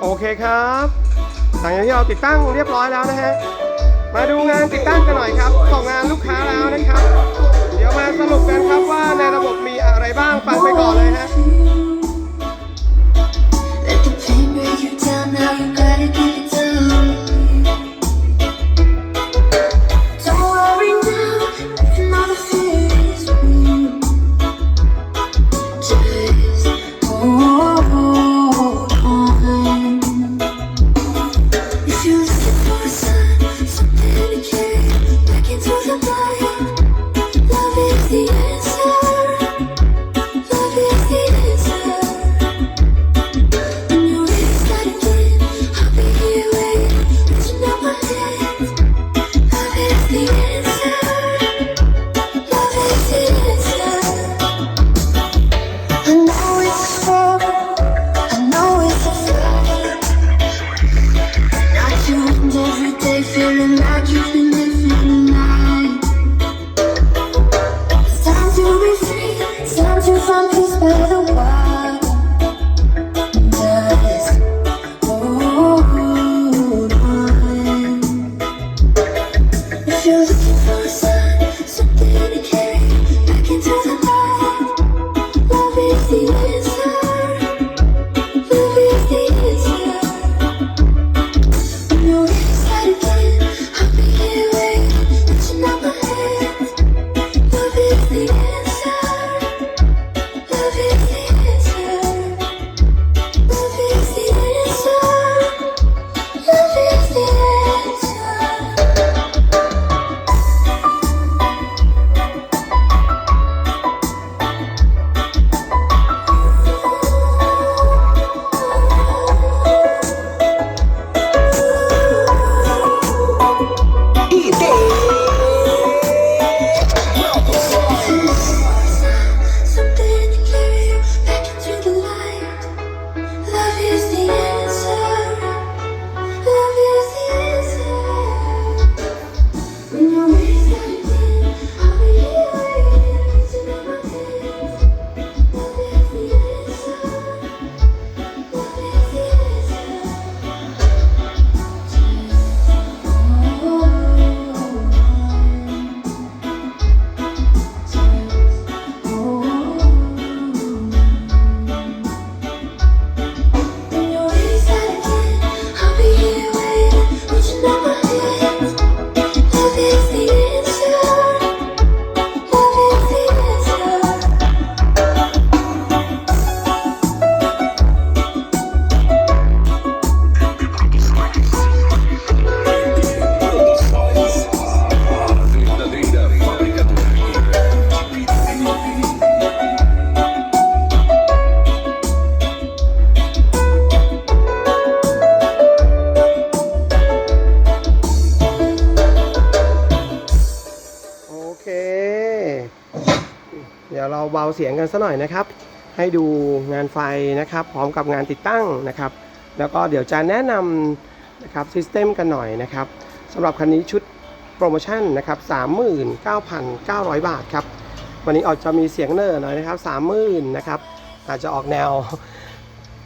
โอเคครับหลังจากที่เราติดตั้งเรียบร้อยแล้วนะฮะ มาดูงานติดตั้งกันหน่อยครับ ส่งงานลูกค้าแล้วนะครับ เดี๋ยวมาสรุปกันครับว่าในระบบมีอะไรบ้างฟังไปก่อนเลยฮะ ยวเราเบาเสียงกันสัหน่อยนะครับ ให้ดูงานไฟนะครับ พร้อมกับงานติดตั้งนะครับ แล้วก็เดี๋ยวจะแนะนำนะครับซิสเต็มกันหน่อยนะครับสำหรับคันนี้ชุดโปรโมชั่นนะครับ39,900 บาทครับ วันนี้ออกจะมีเสียงเนอร์หน่อยนะครับ30,000นะครับ อาจจะออกแนว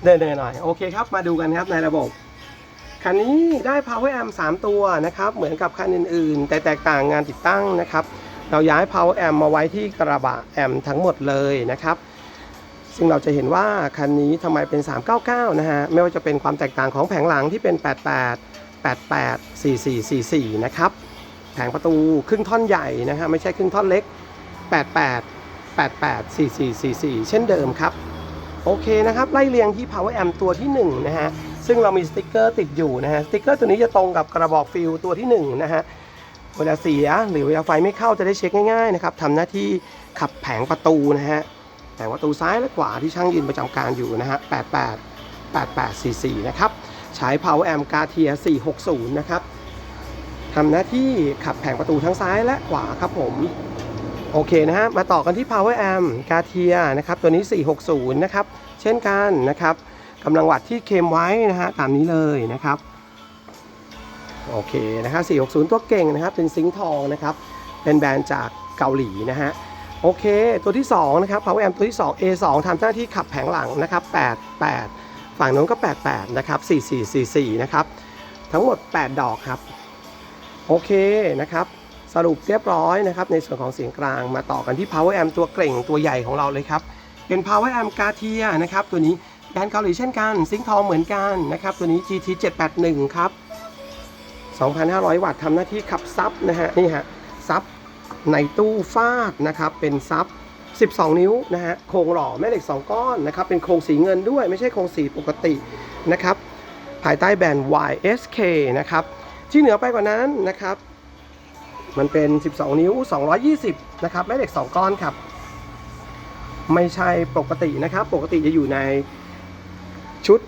เดินๆหน่อย โอเคครับ มาดูกันครับในระบบ คันนี้ได้ power amp 3 ตัวนะครับ เหมือนกับคันอื่นๆ แต่แตกต่างงานติดตั้งนะครับ เราย้าย power amp มาไว้ที่กระบะแอมทั้งหมดเลยนะครับ ซึ่งเราจะเห็นว่าคันนี้ทำไมเป็น 399 นะฮะ ไม่ว่าจะเป็นความแตกต่างของแผงหลังที่เป็น 88 88 44 44 นะครับ แผงประตูครึ่งท่อนใหญ่นะฮะ ไม่ใช่ครึ่งท่อนเล็ก 88 88 44 44 เช่นเดิมครับ โอเคนะครับ ไล่เรียงที่ power amp ตัวที่ 1 นะฮะ ซึ่งเรามีสติกเกอร์ติดอยู่นะฮะ สติกเกอร์ตัวนี้จะตรงกับกระบอกฟิลตัวที่ 1 นะฮะ เวลาเสียหรือเวลาไฟไม่เข้าจะได้เช็คง่ายๆนะครับทำหน้าที่ขับแผงประตูนะฮะแผงประตูซ้ายและขวาที่ช่างยืนประจำการอยู่นะฮะ88 8844นะครับใช้ power amp g a t i a 460 นะครับทำหน้าที่ขับแผงประตูทั้งซ้ายและขวาครับผม โอเคนะฮะมาต่อกันที่ power amp g a t i a นะครับตัวนี้ 460 นะครับ เช่นกันนะครับกำลังวัดที่เคมไว้นะฮะตามนี้เลยนะครับ โอเคนะครับ460 ตัวเก่งนะครับ เป็นซิงทองนะครับ เป็นแบรนด์จากเกาหลีนะฮะ โอเค ตัวที่ 2 นะครับ power amp ตัวที่ 2 A2 ทำหน้าที่ขับแผงหลังนะครับ 88 ฝั่งโน้นก็ 88 นะครับ 4444 นะครับ ทั้งหมด 8 ดอกครับ โอเคนะครับ สรุปเรียบร้อยนะครับ ในส่วนของเสียงกลาง มาต่อกันที่ power amp ตัวเก่งตัวใหญ่ของเราเลยครับ เป็น power amp กาเทียนะครับ ตัวนี้แบรนด์เกาหลีเช่นกัน ซิงทองเหมือนกันนะครับ ตัวนี้ GT 781 ครับ 2,500 วัตต์ทำหน้าที่ขับซับนะฮะนี่ฮะซับในตู้ฟาดนะครับเป็นซับ 12 นิ้วนะฮะโครงหล่อแม่เหล็ก 2 ก้อนนะครับเป็นโครงสีเงินด้วยไม่ใช่โครงสีปกตินะครับภายใต้แบรนด์ YSK นะครับที่เหนือไปกว่านั้นนะครับ มันเป็น 12 นิ้ว 220 นะครับแม่เหล็ก 2 ก้อนครับ ไม่ใช่ปกตินะครับ ปกติจะอยู่ใน ชุด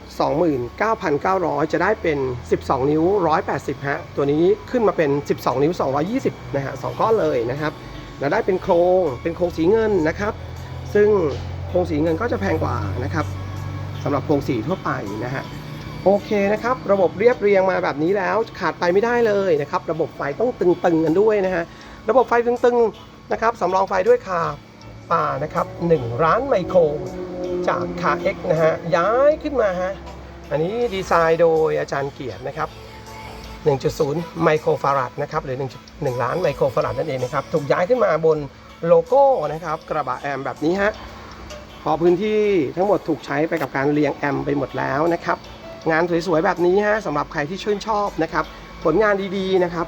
29,900 จะได้เป็น 12 นิ้ว 180 ฮะ ตัวนี้ขึ้นมาเป็น 12 นิ้ว 220 นะฮะสองก้อนเลยนะครับแล้วได้เป็นโครง เป็นโครงสีเงินนะครับ ซึ่งโครงสีเงินก็จะแพงกว่านะครับสำหรับโครงสีทั่วไปนะฮะ โอเคนะครับ ระบบเรียบเรียงมาแบบนี้แล้วขาดไปไม่ได้เลยนะครับ ระบบไฟต้องตึงๆกันด้วยนะฮะ ระบบไฟตึงๆนะครับสำรองไฟด้วยคาป่านะครับ1ร้านไมโคร จากคา X นะฮะย้ายขึ้นมาฮะอันนี้ดีไซน์โดยอาจารย์เกียรตินะครับ 1.0 ไมโครฟาราดนะครับหรือ 1 1 ล้านไมโครฟาราดนั่นเองนะครับถูกย้ายขึ้นมาบนโลโก้นะครับกระบะแอมแบบนี้ฮะพอพื้นที่ทั้งหมดถูกใช้ไปกับการเรียงแอมไปหมดแล้วนะครับงานสวยๆแบบนี้ฮะสำหรับใครที่ชื่นชอบนะครับผลงานดีๆนะครับ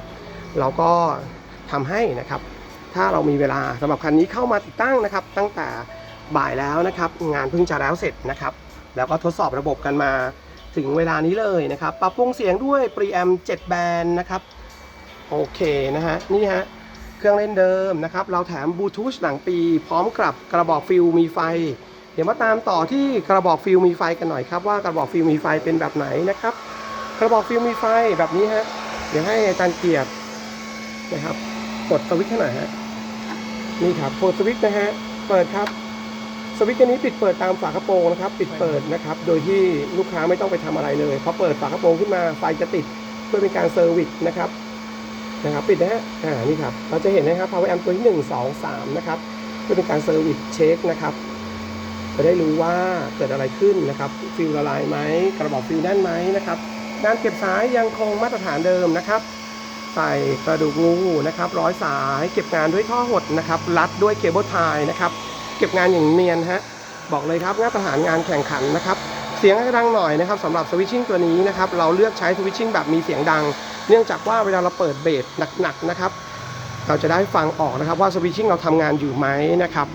เราก็ทำให้นะครับ ถ้าเรามีเวลาสำหรับคันนี้เข้ามาติดตั้งนะครับ ตั้งแต่ บ่ายแล้วนะครับ งานเพิ่งจะแล้วเสร็จนะครับ แล้วก็ทดสอบระบบกันมาถึงเวลานี้เลยนะครับ ปรับปรุงเสียงด้วย Preamp 7แบนนะครับ โอเคนะฮะ นี่ฮะ เครื่องเล่นเดิมนะครับ เราแถมบลูทูธหลังปี พร้อมกับกระบอกฟิลมีไฟ เดี๋ยวมาตามต่อที่กระบอกฟิลมีไฟกันหน่อยครับ ว่ากระบอกฟิลมีไฟเป็นแบบไหนนะครับ กระบอกฟิลมีไฟแบบนี้ฮะ เดี๋ยวให้อาจารย์เกียรตินะครับ กดสวิตช์ให้หน่อยฮะ นี่ครับโพสวิตช์นะฮะ เปิดครับ สวิตช์อันนี้ปิดเปิดตามฝากระโปรงนะครับ ปิดเปิดนะครับ โดยที่ลูกค้าไม่ต้องไปทำอะไรเลยพอเปิดฝากระโปรงขึ้นมาไฟจะติดเพื่อเป็นการเซอร์วิสนะครับนะครับ ปิดนะฮะอ่านี่ครับเราจะเห็นนะครับ power amp ตัวที่ 1 2 3 นะครับเพื่อเป็นการเซอร์วิสเช็คนะครับจะได้รู้ว่าเกิดอะไรขึ้นนะครับฟิลละลายไหมกระบอกฟิลแน่นไหมนะครับการเก็บสายยังคงมาตรฐานเดิมนะครับ ใส่กระดูกงูนะครับ ร้อยสายเก็บงานด้วยท่อหดนะครับรัดด้วยเคเบิลไทยนะครับ เก็บงานอย่างเนียนฮะบอกเลยครับมาตรฐานงานแข่งขันนะครับเสียงให้ดังหน่อยนะครับสำหรับสวิตชิ่งตัวนี้นะครับเราเลือกใช้สวิตชิ่งแบบมีเสียงดัง เนื่องจากว่าเวลาเราเปิดเบสหนักๆนะครับเราจะได้ฟังออกนะครับว่าสวิตชิ่งเราทำงานอยู่ไหมนะครับ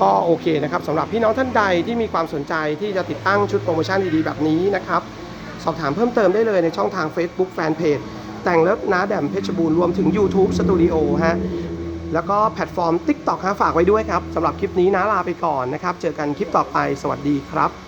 ก็โอเคนะครับสำหรับพี่น้องท่านใดที่มีความสนใจที่จะติดตั้งชุดโปรโมชั่นดีๆแบบนี้นะครับสอบถามเพิ่มเติมได้เลยในช่องทาง Facebook Fanpage แต่งเลิฟน้าแดมเพชรบูรณ์รวมถึง YouTube Studio ฮะ แล้วก็แพลตฟอร์ม TikTok ฮะฝากไว้ด้วยครับสำหรับคลิปนี้นะลาไปก่อนนะครับ เจอกันคลิปต่อไปสวัสดีครับ